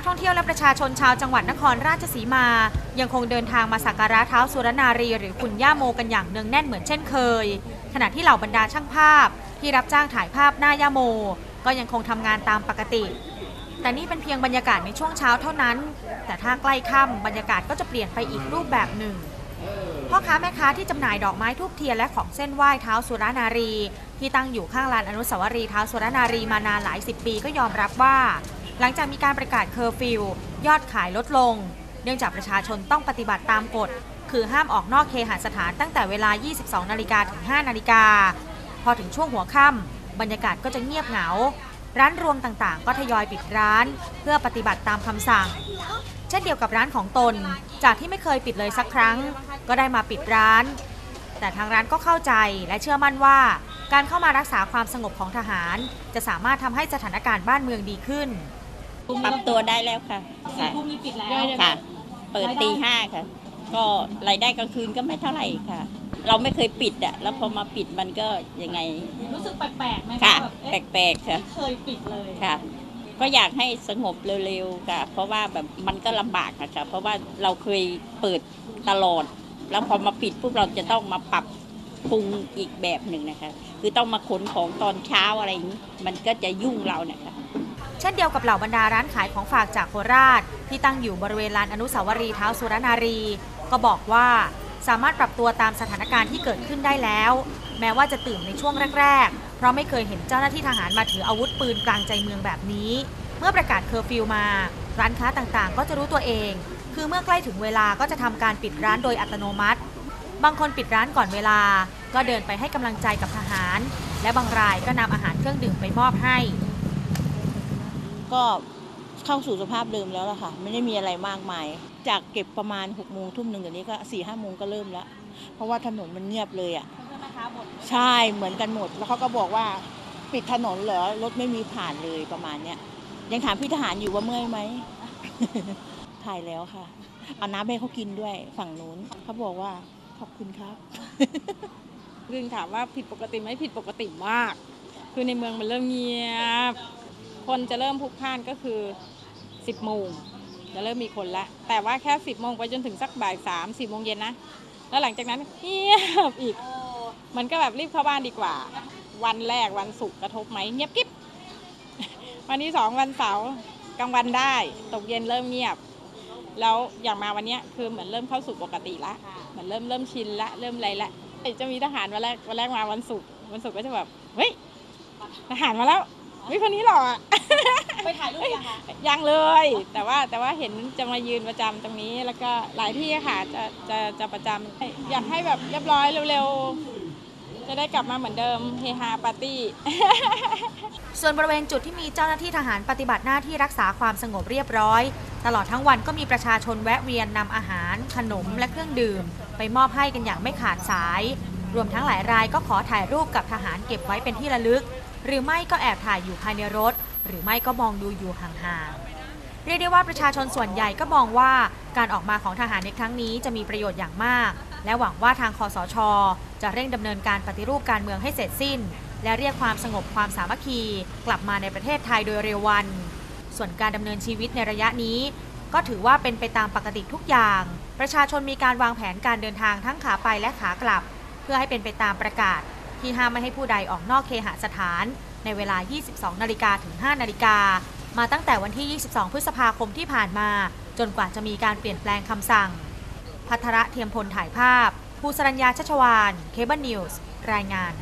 กท่องเที่ยวและประชาชนชาวจังหวัดนครราชสีมา ยังคงเดินทางมาสักการะเท้าสุรนารี หรือคุณย่าโมกันอย่างเนืองแน่นเหมือนเช่นเคย ขณะที่เหล่าบรรดาช่างภาพ ที่รับจ้างถ่ายภาพหน้าย่าโม ก็ยังคงทำงานตามปกติ แต่นี่เป็นเพียงบรรยากาศในช่วงเช้าเท่านั้น แต่ถ้าใกล้ค่ำบรรยากาศก็จะเปลี่ยนไปอีกรูปแบบหนึ่งพ่อค้าแม่ค้าที่จำหน่ายดอกไม้ทูบเทียนและของเส้นไหว้เท้าสุรนารี ที่ตั้งอยู่ข้างลานอนุสาวรีย์เท้าสุรนารีมานานหลายสิบปีก็ยอมรับว่า หลังจากมีการประกาศเคอร์ฟิวยอดขายลดลง เนื่องจากประชาชนต้องปฏิบัติตามกฎ คือห้ามออกนอกเคหสถานตั้งแต่เวลา 22 นาฬิกาถึง 5 นาฬิกา พอถึงช่วงหัวค่ำบรรยากาศก็จะเงียบเหงา ร้านรวงต่างๆ ก็ทยอยปิดร้าน เพื่อปฏิบัติตามคำสั่ง เช่นเดียวกับร้านของตน จากที่ไม่เคยปิดเลยสักครั้ง ก็ได้มาปิดร้าน แต่ทางร้านก็เข้าใจและเชื่อมั่นว่าการเข้ามารักษาความสงบของทหาร จะสามารถทำให้สถานการณ์บ้านเมืองดีขึ้น ปรับตัวได้แล้วค่ะสี่ค่ะทุ่มนี่ปิดแล้วค่ะ เปิดตีห้าค่ะ ก็รายได้กลางคืนก็ไม่เท่าไหร่ค่ะ เราไม่เคยปิดอะแล้วพอมาปิดมันก็ยังไงรู้สึกแปลกๆไหมค่ะแบบแเอ๊ะปลกๆค่ะ ไม่เคยปิดเลย ค่ะ ก็อยากให้สงบเร็วๆค่ะ เพราะว่าแบบมันก็ลำบากอะค่ะ เพราะว่าเราเคยเปิดตลอด แล้วพอมาปิดปุ๊บเราจะต้องมาปรับปรุงอีกแบบหนึ่งนะคะ คือต้องมาขนของตอนเช้าอะไรอย่างนี้ มันก็จะยุ่งเราเนี่ยค่ะ เช่นเดียวกับเหล่าบรรดาร้านขายของฝากจากโคราช ที่ตั้งอยู่บริเวณลานอนุสาวรีย์เท้าสุรนารี ก็บอกว่าสามารถปรับตัวตามสถานการณ์ที่เกิดขึ้นได้แล้ว แม้ว่าจะตื่นในช่วงแรก ๆ เพราะไม่เคยเห็นเจ้าหน้าที่ทหารมาถืออาวุธปืนกลางใจเมืองแบบนี้ เมื่อประกาศเคอร์ฟิวมา ร้านค้าต่างๆ ก็จะรู้ตัวเอง คือเมื่อใกล้ถึงเวลาก็จะทำการปิดร้านโดยอัตโนมัติ บางคนปิดร้านก่อนเวลา ก็เดินไปให้กำลังใจกับทหาร และบางรายก็นำอาหารเครื่องดื่มไปมอบให้ ก็เข้าสู่สภาพเดิมแล้วล่ะค่ะ ไม่ได้มีอะไรมากมาย จากเก็บประมาณ6กโมงทุ่มหนึ่งเดี๋ยวนี้ก็4ี่ห้าโมงก็เริ่มแล้ว เพราะว่าถนนมันเงียบเลยอะเพื่อนๆนะคะบ่นใช่เหมือนกันหมด แล้วเขาก็บอกว่าปิดถนนเหรอรถไม่มีผ่านเลยประมาณเนี้ยยังถามพี่ทหารอยู่ว่าเมื่อยไหมถ่ายแล้วค่ะเอาน้ำให้เขากินด้วยฝั่งนู้นเขาบอกว่าขอบคุณครับคือถามว่าผิดปกติไหมผิดปกติมาก คือในเมืองมันเริ่มเงียบ คนจะเริ่มพลุกพล่านก็คือ 10โมงจะเริ่มมีคนละ แต่ว่าแค่ 10โมงไปจนถึงสักบ่ายสามสี่โมงเย็นนะ แล้วหลังจากนั้นเงียบอีก มันก็แบบรีบเข้าบ้านดีกว่า วันแรกวันศุกร์กระทบไหมเงียบกิ๊บวันที่สองวันเสาร์กลางวันได้ ตกเย็นเริ่มเงียบ แล้วอย่างมาวันนี้คือเหมือนเริ่มเข้าสู่ปกติละเหมือนเริ่มเริ่มชินละเริ่มอะไรละจะมีทหารวันแรกวันแรกมาวันศุกร์วันศุกร์ก็จะแบบเฮ้ยทหารมาแล้ว เฮ้ยคนนี้หล่ออะไปถ่ายรูปยังคะยังเลย แต่ว่าแต่ว่าเห็นจะมายืนประจำตรงนี้แล้วก็หลายที่ค่ะจะจะจะประจำอยากให้แบบเรียบร้อยเร็วๆ จะได้กลับมาเหมือนเดิมเฮฮาปาร์ตี้ ส่วนบริเวณจุดที่มีเจ้าหน้าที่ทหารปฏิบัติหน้าที่รักษาความสงบเรียบร้อย ตลอดทั้งวันก็มีประชาชนแวะเวียนนำอาหาร ขนมและเครื่องดื่ม ไปมอบให้กันอย่างไม่ขาดสาย รวมทั้งหลายรายก็ขอถ่ายรูปกับทหารเก็บไว้เป็นที่ระลึก หรือไม่ก็แอบถ่ายอยู่ภายในรถ หรือไม่ก็มองดูอยู่ห่างๆ เรียกได้ว่าประชาชนส่วนใหญ่ก็มองว่าการออกมาของทหารในครั้งนี้จะมีประโยชน์อย่างมาก และหวังว่าทางคอสช จะเร่งดำเนินการปฏิรูปการเมืองให้เสร็จสิ้น และเรียกความสงบความสามัคคี กลับมาในประเทศไทยโดยเร็ววัน ส่วนการดำเนินชีวิตในระยะนี้ ก็ถือว่าเป็นไปตามปกติทุกอย่าง ประชาชนมีการวางแผนการเดินทางทั้งขาไปและขากลับ เพื่อให้เป็นไปตามประกาศ ที่ห้ามไม่ให้ผู้ใดออกนอกเคหสถาน ในเวลา 22 นาฬิกาถึง 5 นาฬิกา มาตั้งแต่วันที่ 22 พฤษภาคมที่ผ่านมา จนกว่าจะมีการเปลี่ยนแปลงคำสั่ง พัทระเทียมพลถ่ายภาพ ภูสรัญญาชัชวาน เคเบิลนิวส์ รายงาน